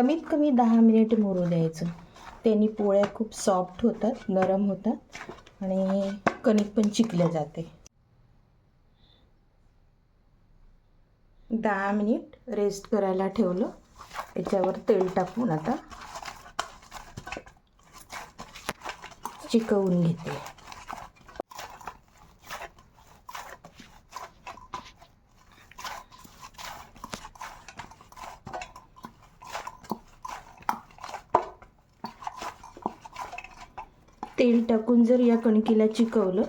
कमीत कमी दहा मिनिट मुरू द्यायचं. त्यांनी पोळ्या खूप सॉफ्ट होतात नरम होतात आणि कणिक पण चिकलं जाते. दहा मिनिट रेस्ट करायला ठेवलं. याच्यावर तेल टाकून आता चिकवून घेते. तेल टाकून जर या कणकीला चिकवलं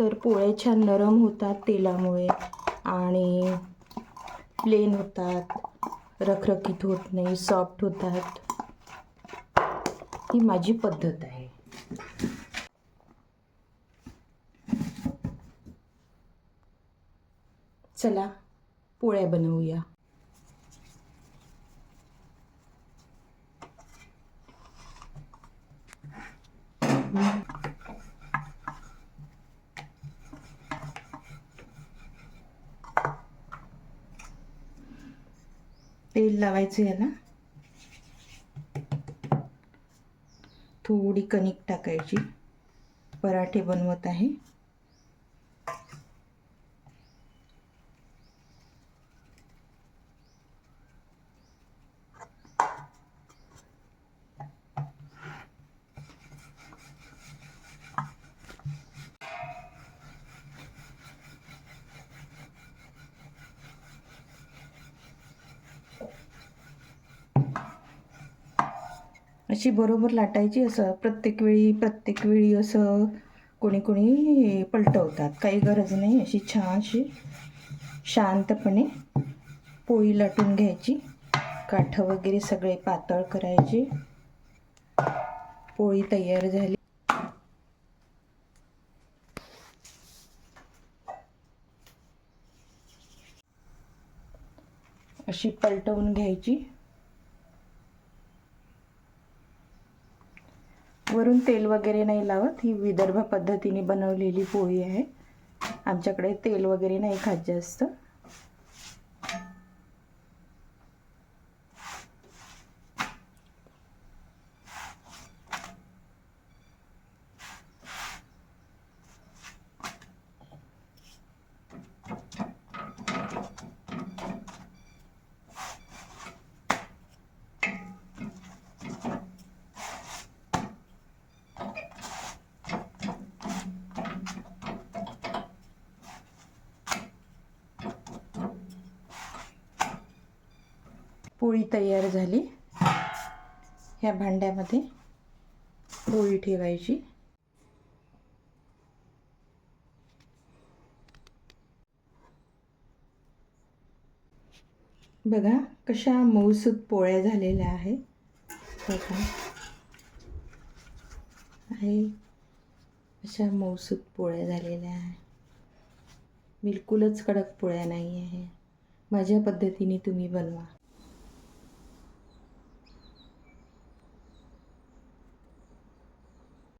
तर पोळ्या छान नरम होतात तेलामुळे आणि प्लेन होतात. रखरखीत होत नाही सॉफ्ट होतात. ही माझी पद्धत आहे. चला पोळ्या बनवूया. तेल लावायचं याला थोडी कणिक टाकायची. पराठे बनवत आहे. अशी बरोबर लाटायची असं प्रत्येक वेळी प्रत्येक वेळी असं कोणी कोणी पलटवतात. काही गरज नाही अशी छानशी शांतपणे पोळी लाटून घ्यायची. काठं वगैरे सगळे पातळ करायचे. पोळी तयार झाली. अशी पलटवून घ्यायची. वरून तेल वगैरे नाही लावत. ही विदर्भ पद्धतीने बनवलेली पोळी आहे. आमच्याकडे तेल वगैरे नाही खात जास्त. पोळी तयार झाली. ह्या भांड्यामध्ये पोळी ठेवायची. बघा कशा मऊसूत पोळ्या झालेल्या आहे बघा. आहे. अशा मऊसूत पोळ्या झालेल्या आहे बिलकुलच कडक पोळ्या नाही आहे माझ्या पद्धतीने तुम्ही बनवा.